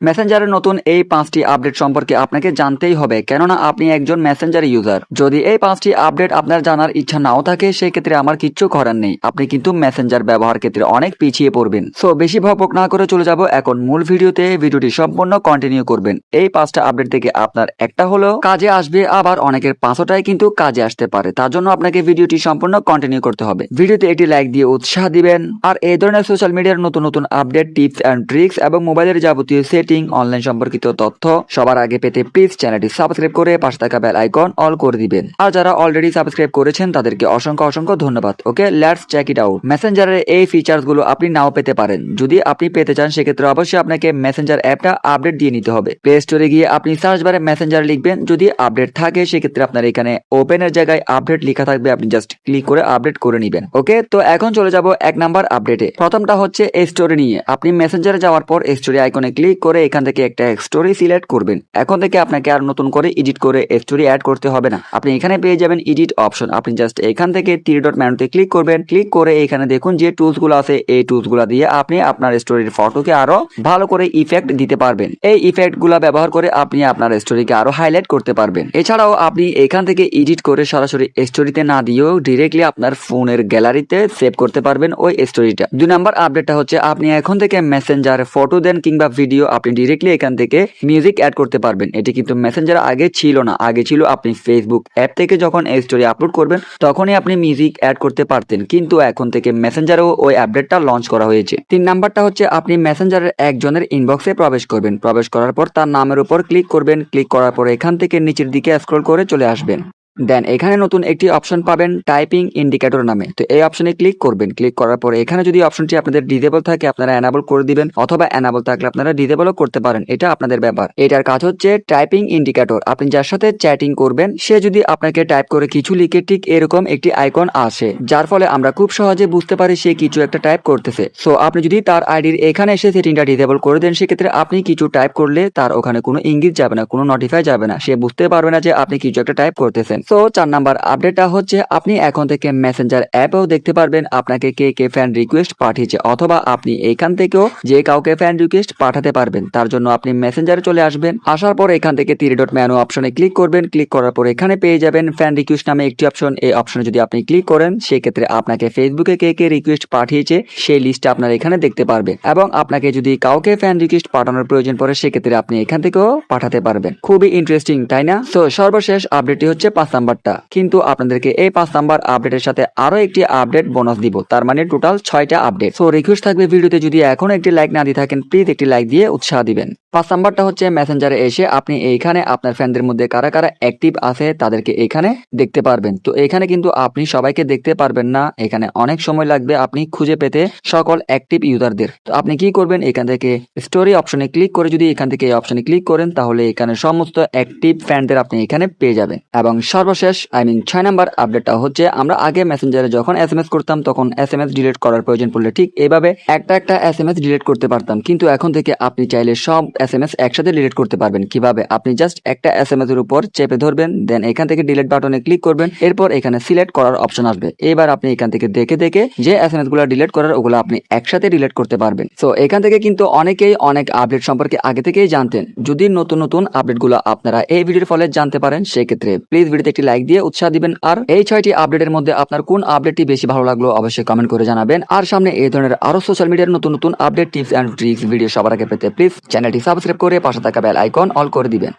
মেসেঞ্জারের নতুন এই পাঁচটি আপডেট সম্পর্কে আপনাকে জানতেই হবে। কেননা আপনি একজন মেসেঞ্জার ইউজার যদি এই পাঁচটি আপডেট আপনার জানার ইচ্ছা নাও থাকে, সেক্ষেত্রে আমার কিচ্ছু করার নেই। আপনি কিন্তু মেসেঞ্জার ব্যবহার ক্ষেত্রে অনেক পিছিয়ে পড়বেন। সো বেশি ভপক না করে চলে যাব এখন মূল ভিডিওতে। ভিডিওটি সম্পূর্ণ কন্টিনিউ করবেন। এই পাঁচটা আপডেট থেকে আপনার একটা হলো, কাজে আসবে আবার অনেকের পাঁচটাই কিন্তু কাজে আসতে পারে। তার জন্য আপনাকে ভিডিওটি সম্পূর্ণ কন্টিনিউ করতে হবে। ভিডিওতে একটি লাইক দিয়ে উৎসাহ দিবেন। আর এই ধরনের সোশ্যাল মিডিয়ার নতুন নতুন আপডেট টিপস অ্যান্ড ট্রিক্স এবং মোবাইলের যাবতীয় সেটিং অনলাইন সম্পর্কিত তথ্য সবার আগে পেতে প্লিজ চ্যানেলটি সাবস্ক্রাইব করে পাশে থাকা বেল আইকন অল করে দিবেন। আর যারা অলরেডি সাবস্ক্রাইব করেছেন, তাদেরকে অসংখ্য অসংখ্য ধন্যবাদ। Okay let's check it out মেসেঞ্জারের এই ফিচার্সগুলো আপনি নাও পেতে পারেন। যদি আপনি পেতে চান, সেক্ষেত্রে অবশ্যই আপনাকে মেসেঞ্জার অ্যাপটা আপডেট দিয়ে নিতে হবে। প্লে স্টোরে গিয়ে আপনি সার্চ বারে মেসেঞ্জার লিখবেন। যদি আপডেট থাকে, সেক্ষেত্রে আপনার এখানে ওপেনের জায়গায় আপডেট লেখা থাকবে। আপনি জাস্ট ক্লিক করে আপডেট করে নেবেন। ওকে তো এখন চলে যাব এক নাম্বার আপডেটে প্রথমটা হচ্ছে স্টোরি নিয়ে। আপনি মেসেঞ্জারে যাওয়ার পর স্টোরি আইকনে ক্লিক করে এখান থেকে একটা স্টোরি সিলেক্ট করবেন। এখন থেকে আপনাকে আর নতুন করে এডিট করে স্টোরি অ্যাড করতে হবে না। আপনি এখানে পেয়ে যাবেন এডিট অপশন আপনি জাস্ট এখান থেকে থ্রি ডট মেনুতে ক্লিক করবেন। ক্লিক করে এখানে দেখুন যে টুলসগুলো আছে, এই টুলসগুলো দিয়ে আপনি আপনার স্টোরির ফটোকে আরও ভালো করে ইফেক্ট দিতে পারবেন। এই ইফেক্টগুলা ব্যবহার করে আপনি আপনার স্টোরিকে আরও হাইলাইট করতে পারবেন। এছাড়াও আপনি এখান থেকে এডিট করে সরাসরি স্টোরিতে না দিয়েও ডিরেক্টলি আপনার ফোনের গ্যালারিতে সেভ করতে পারবেন ওই স্টোরিটা দুই নাম্বার আপডেটটা হচ্ছে আপনি এখন থেকে মেসেঞ্জার ফটো দেন কিংবা ভিডিও আপনি ডিরেক্টলি এখান থেকে মিউজিক অ্যাড করতে পারবেন। এটি কিন্তু মেসেঞ্জার আগে ছিল না। আগে ছিল আপনি ফেসবুক অ্যাপ থেকে যখন এই স্টোরি আপলোড করবেন, তখনই আপনি মিউজিক অ্যাড করতে পারতেন। কিন্তু এখন থেকে মেসেঞ্জারেও ওই আপডেটটা লঞ্চ করা হয়েছে। তিন নাম্বারটা হচ্ছে আপনি মেসেঞ্জারের একজনের ইনবক্সে প্রবেশ করবেন। প্রবেশ করার পর তার নামের উপর ক্লিক করবেন। ক্লিক করার পর এখান থেকে নিচের দিকে স্ক্রল করে চলে আসবেন। দেন এখানে নতুন একটি অপশন পাবেন টাইপিং ইন্ডিকেটর নামে। তো এই অপশনে ক্লিক করবেন। ক্লিক করার পর এখানে যদি অপশনটি আপনাদের ডিজেবল থাকে, আপনারা অ্যানাবল করে দিবেন, অথবা অ্যানাবল থাকলে আপনারা ডিজেবলও করতে পারেন। এটা আপনাদের ব্যাপার। এটার কাজ হচ্ছে টাইপিং ইন্ডিকেটর আপনি যার সাথে চ্যাটিং করবেন, সে যদি আপনাকে টাইপ করে কিছু লিখে ঠিক এরকম একটি আইকন আসে, যার ফলে আমরা খুব সহজে বুঝতে পারি সে কিছু একটা টাইপ করতেছে। সো আপনি যদি তার আইডির এখানে এসে সেটিংটা ডিজেবল করে দেন, সেক্ষেত্রে আপনি কিছু টাইপ করলে তার ওখানে কোনো ইঙ্গিত যাবে না, কোনো নোটিফাই যাবে না। সে বুঝতে পারবে না যে আপনি কিছু একটা টাইপ করতেছেন। সো চার নাম্বার আপডেটটা হচ্ছে, আপনি এখন থেকে মেসেঞ্জার অ্যাপেও দেখতে পারবেন আপনাকে কে কে ফ্যান রিকোয়েস্ট পাঠিয়েছে, অথবা আপনি এখান থেকেও যে কাউকে ফ্যান রিকোয়েস্ট পাঠাতে পারবেন, তার জন্য আপনি মেসেঞ্জারে চলে আসবেন। আসার পর এখান থেকে তিরি ডট ম্যানু অপশনে ক্লিক করবেন। ক্লিক করার পর এখানে পেয়ে যাবেন ফ্যান রিকোয়েস্ট নামে একটি অপশন এই অপশনে যদি আপনি ক্লিক করেন, সেক্ষেত্রে আপনাকে ফেসবুকে কে কে রিকোয়েস্ট পাঠিয়েছে, সেই লিস্টটা আপনার এখানে দেখতে পারবেন। এবং আপনাকে যদি কাউকে ফ্যান রিকোয়েস্ট পাঠানোর প্রয়োজন পড়ে, সেক্ষেত্রে আপনি এখান থেকেও পাঠাতে পারবেন। খুবই ইন্টারেস্টিং তাই না? তো সর্বশেষ আপডেটটি হচ্ছে পাঁচ নাম্বারটা। কিন্তু আপনাদেরকে এই পাঁচ নাম্বার আপডেটের সাথে আরও একটি আপডেট বোনাস দিব। তার মানে টোটাল ছয়টা আপডেট সো রিকোয়েস্ট থাকবে ভিডিওতে যদি এখনও একটি লাইক না দিয়ে থাকেন প্লিজ একটি লাইক দিয়ে উৎসাহ দিবেন। পাঁচ নাম্বারটা হচ্ছে মেসেঞ্জারে এসে আপনি এইখানে আপনার ফ্যানদের মধ্যে কারা কারা অ্যাক্টিভ আছে তাদেরকে এখানে দেখতে পারবেন। তো এখানে কিন্তু আপনি সবাইকে দেখতে পারবেন না। এখানে অনেক সময় লাগবে আপনি খুঁজে পেতে সকল অ্যাক্টিভ ইউজারদের তো আপনি কি করবেন? এখান থেকে স্টোরি অপশনে ক্লিক করে যদি এখান থেকে এই অপশনে ক্লিক করেন, তাহলে এখানে সমস্ত অ্যাক্টিভ ফ্যানদের আপনি এখানে পেয়ে যাবেন। এবং সর্বশেষ আই মিন ছয় নাম্বার আপডেটটা হচ্ছে, আমরা আগে মেসেঞ্জারে যখন এস এম এস করতাম, তখন এস এম এস ডিলিট করার প্রয়োজন পড়লে ঠিক এভাবে একটা একটা এস এম এস ডিলিট করতে পারতাম। কিন্তু এখন থেকে আপনি চাইলে সব এস এম এস একসাথে ডিলিট করতে পারবেন। কীভাবে? আপনি জাস্ট একটা এস এম এস এর উপর চেপে ধরবেন দেন এখান থেকে ডিলিট বাটনে ক্লিক করবেন, এরপর এখানে সিলেক্ট করার অপশন আসবে। এবার আপনি এখান থেকে দেখে দেখে যে এস এম এসগুলো ডিলিট করার, ওগুলো আপনি একসাথে ডিলিট করতে পারবেন। সো এখান থেকে কিন্তু অনেকেই অনেক আপডেট সম্পর্কে আগে থেকেই জানতেন। যদি নতুন নতুন আপডেটগুলো আপনারা এই ভিডিওর ফলে জানতে পারেন, সেক্ষেত্রে প্লিজ ভিডিওতে একটি লাইক দিয়ে উৎসাহ দিবেন। আর এই ছয়টি আপডেটের মধ্যে আপনার কোন আপডেটটি বেশি ভালো লাগল অবশ্যই কমেন্ট করে জানাবেন। আর সামনে এই ধরনের আরও সোশ্যাল মিডিয়ার নতুন নতুন update tips and tricks video সবার আগে পেতে প্লিজ চ্যানেলটি সাবস্ক্রাইব করে পাশে থাকা বেল আইকন অল করে দিবেন।